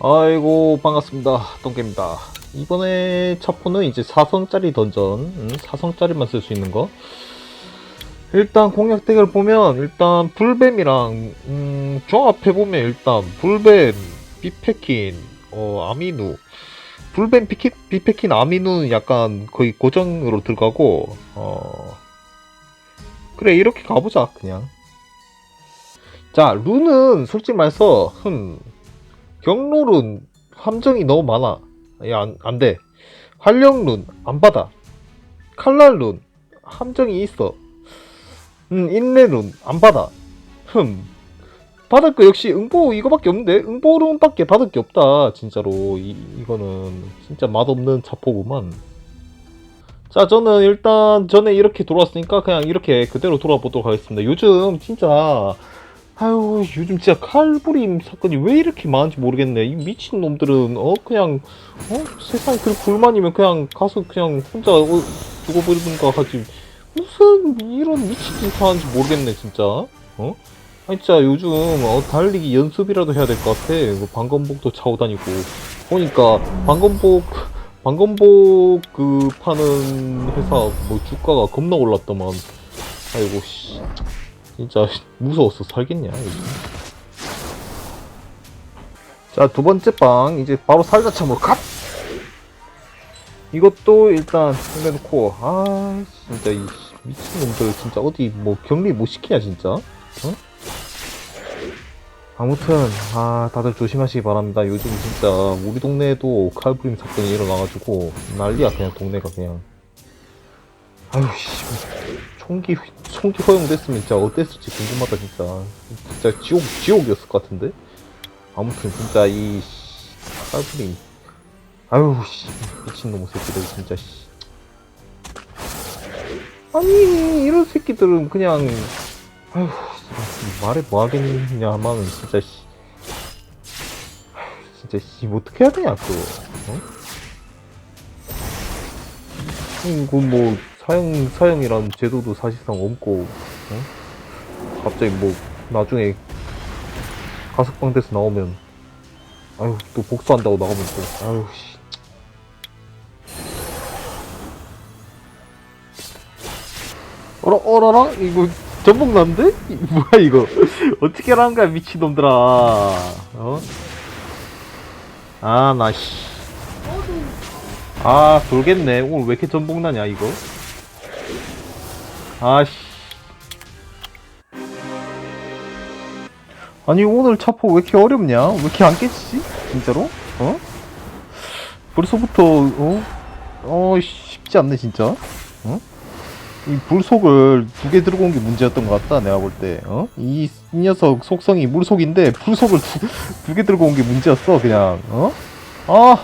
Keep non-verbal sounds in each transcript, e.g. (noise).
아이고 반갑습니다. 똥개입니다. 이번에 차포는 이제 4성짜리 던전. 음, 4성짜리만 쓸 수 있는 거. 일단 공략덱을 보면 일단 불뱀이랑 음, 종합해보면 일단 불뱀, 비페킨, 어, 아미누. 불뱀, 비키, 비페킨, 아미누는 약간 거의 고정으로 들어가고 어. 그래 이렇게 가보자 그냥. 자 룬은 솔직히 말해서 흠 경로룬 함정이 너무 많아. 야, 안, 안 돼. 활력룬 안 받아. 칼날룬 함정이 있어. 음, 인내룬 안 받아. 흠. 받을 거 역시 응보 이거밖에 없는데? 응보룬밖에 받을 게 없다. 진짜로. 이, 이거는 진짜 맛없는 자포구만. 자, 저는 일단 전에 이렇게 돌아왔으니까 그냥 이렇게 그대로 돌아보도록 하겠습니다. 요즘 진짜 아유 요즘 진짜 칼부림 사건이 왜 이렇게 많은지 모르겠네. 이 미친 놈들은 어 그냥 어? 세상 그 불만이면 그냥 가서 그냥 혼자 어, 죽어버리든가 하지. 무슨 이런 미친 짓 하는지 모르겠네 진짜. 어? 아니 진짜 요즘 어, 달리기 연습이라도 해야 될 것 같아. 뭐 방검복도 차고 다니고. 보니까 방검복 방검복 그 파는 회사 뭐 주가가 겁나 올랐더만. 아이고 씨 진짜 무서웠어. 살겠냐 요즘. 자두 번째 빵. 이제 바로 살자참으로 갓 이것도 일단 해놓고 아 진짜 이 미친놈들 진짜 어디 뭐 격리 못 시키냐 진짜? 어? 아무튼 아 다들 조심하시기 바랍니다. 요즘 진짜 우리 동네에도 칼부림 사건이 일어나가지고 난리야. 그냥 동네가 그냥. 아유 씨 총기 총기 허용됐으면 진짜 어땠을지 궁금하다 진짜. 진짜 지옥 지옥이었을 것 같은데? 아무튼 진짜 이 씨, 칼부림 아유 씨 미친놈의 새끼들 진짜 씨. 아니 이런 새끼들은 그냥 아유 씨, 말해 뭐 하겠냐마는 진짜 씨. 진짜 씨 어떻게 해야 되냐 그거. 어? 음, 그뭐 사형 사형이란 제도도 사실상 없고 어? 갑자기 뭐 나중에 가석방 돼서 나오면 아유 또 복수한다고 나오면 또. 아유 씨. 어라 어라라? 이거 전복 난데? 이- 뭐야 이거? (laughs) 어떻게 하는 거야 미친놈들아. 어? 아나씨. 아 돌겠네. 오늘 왜 이렇게 전복 나냐 이거 아씨. 아니 오늘 차포 왜 이렇게 어렵냐? 왜 이렇게 안 깨지지? 진짜로? 어? 벌써부터 어? 어 쉽지 않네 진짜. 어? 이 불속을 두 개 들고 온 게 문제였던 것 같다 내가 볼 때. 어? 이, 이 녀석 속성이 물속인데 불속을 두 개 들고 온 게 문제였어 그냥. 어? 아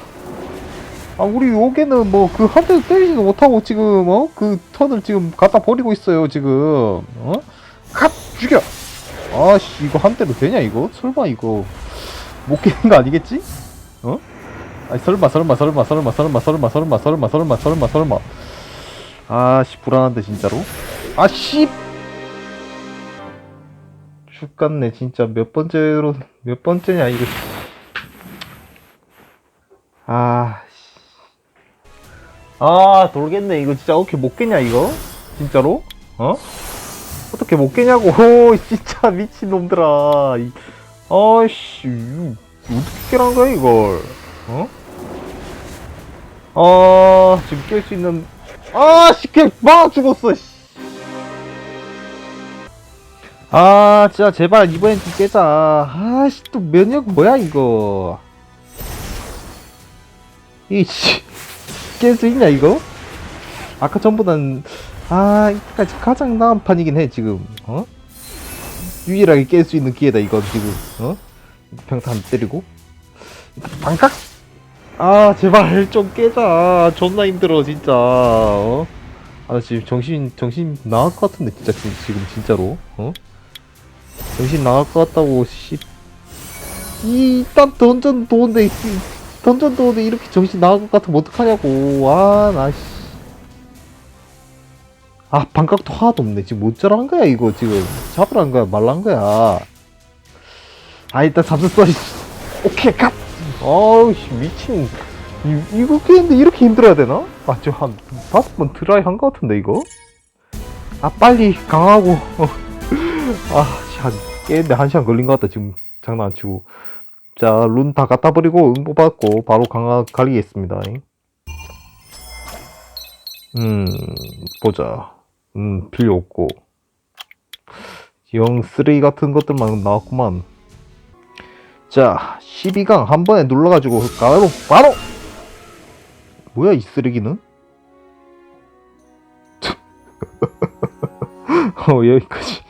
아 우리 요게는 뭐 그 한 대도 때리지도 못하고 지금 어 그 턴을 지금 갖다 버리고 있어요 지금 어갓 죽여 아씨 이거 한 대로 되냐 이거 설마 이거 못 깨는 거 아니겠지 어 아니 설마 설마 설마 설마 설마 설마 설마 설마 설마 설마 설마 아씨 불안한데 진짜로 아씨 죽겠네 진짜 몇 번째로 몇 번째냐 이거 아 아 돌겠네. 이거 진짜 어떻게 못 깨냐 이거? 진짜로? 어? 어떻게 못 깨냐고. (laughs) 오, 진짜 미친 놈들아. 이- 아이씨 이거 어떻게 깨란 거야 이걸? 어? 아 지금 깰 수 있는 아 쉽게 막 죽었어 씨. 아 진짜 제발 이번엔 좀 깨자. 아씨 또 면역 뭐야 이거? 이씨 깰 수 있냐 이거? 아까 전보단 아 이때까지 가장 나은 판이긴 해 지금 어? 유일하게 깰 수 있는 기회다 이건 지금 어? 평탄 때리고 반각 아 제발 좀 깨자 존나 힘들어 진짜 어? 아나 지금 정신 정신 나갈 것 같은데 진짜 지금, 진짜로 어? 정신 나갈 것 같다고 씨 이딴 던전 도는데 이- 던전 도는데 이렇게 정신 나갈 것 같으면 어떡하냐고 아 나 씨. 아 반각도 하나도 없네 지금 못 자라는 거야 이거 지금 잡으라는 거야 말란 거야 아 일단 잡았어 씨. 오케이 갓 아우, 씨, 미친. 이, 이거 깨는데 이렇게 힘들어야 되나? 아, 저 한 다섯 번 트라이 한 것 같은데, 이거? 아, 빨리 강하고. 어. 아, 씨, 한, 깨는데 한 시간 걸린 것 같다, 지금. 장난 안 치고. 자, 룬 다 갖다 버리고 응보 받고 바로 강화 가리겠습니다. 음, 보자. 음, 필요 없고. 영 쓰레기 같은 것들만 나왔구만. 자, 12강 한 번에 눌러가지고 바로 바로. 뭐야 이 쓰레기는? (laughs) 어 여기까지.